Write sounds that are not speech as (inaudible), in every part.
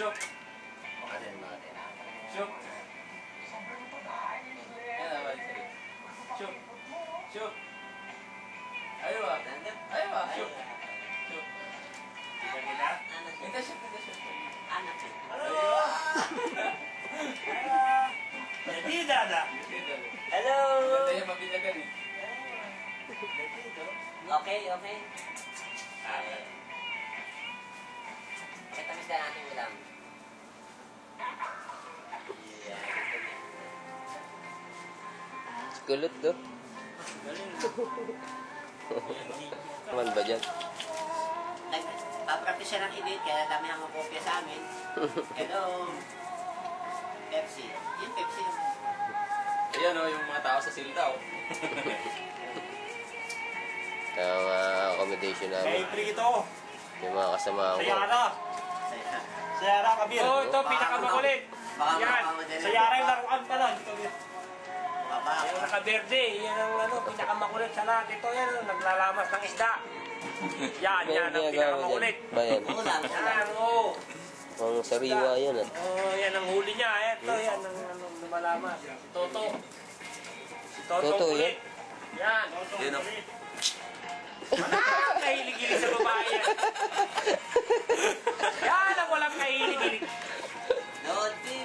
Shook. Shook. Yan naman sige. Shook. Shook. Ayaw ah. Ayaw ah. Shook. Shook. Hindi shook. Hindi shook. Ayaw ah. Jadi dada. Hello! Ganda yung mabinagan eh. Okay, okay. Check tamis na natin ulam. Kulot do. Naman ba dyan? Nagpapractice siya ng edit, kaya dami ang kopya sa amin. (laughs) Hello! Pepsi. Yung Pepsi. Ayan o, yung mga tao sa silda oh. (laughs) Ang uh, accommodation namin. Prito. Yung mga kasama ko. Sa Yara. Sa Yara, Kabir. Oh, ito, pinakamakulit. Yan. makakamodel. Sa Yara yung laruan pala. Baba. Yung nakaberde, yan ang ano, pinakamakulit sa lahat. Ito yan, oh, naglalamas ng isda. Yan, yan ang pinakamakulit. dyan? Bayan. Ulam. Yan, oo. Ang sariwa yan ah. Oh, yan ang huli niya. Ito, yan ang ano, lumalamas. Toto. Si Toto, Toto, kulit. Yan. Yun o. Wala kang kahilig-hilig sa babae yan. Yan ang walang kahilig-hilig.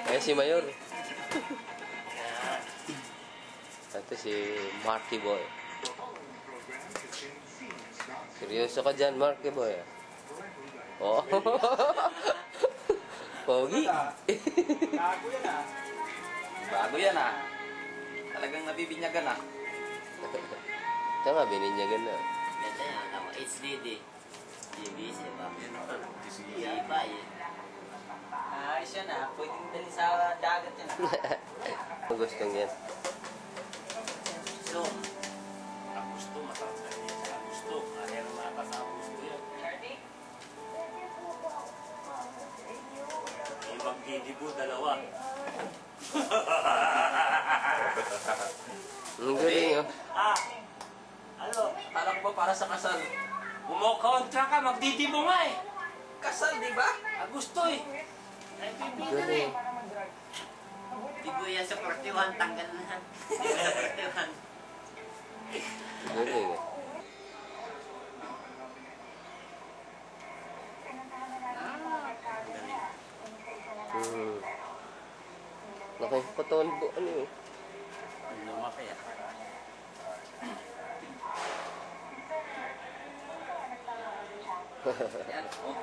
Eh si Mayor. Ito si Marky Boy. Seryoso ka dyan, Marky Boy. ah. Oo. (laughs) Pogi. Gago yan ah. Bago yan ah. Talagang nabibinyagan ah. Nga, bininyagan na. Ganda yan. Tama. HDD. GBC ba? Iba yun. Ayos yan ah. Pwedeng dali sa dagat yan ah. (laughs) Gustong yan. So, Agusto, masarap na yan. Sa Agusto. Kaya naman ata sa Agusto yan. Ibang kidibo, dalawa. Ang galing oh. Ah! Ano? Ko ba para sa kasal? Umukontra ka, magdidibo nga eh. Kasal, di ba? Gusto eh. Galing. Tibo yan sa 41. Tanggal na. (laughs) Tibo sa 41. Galing eh. Hmm. Laki katawan po. Ano eh. Lumaki ah. (laughs) Yan. Okay.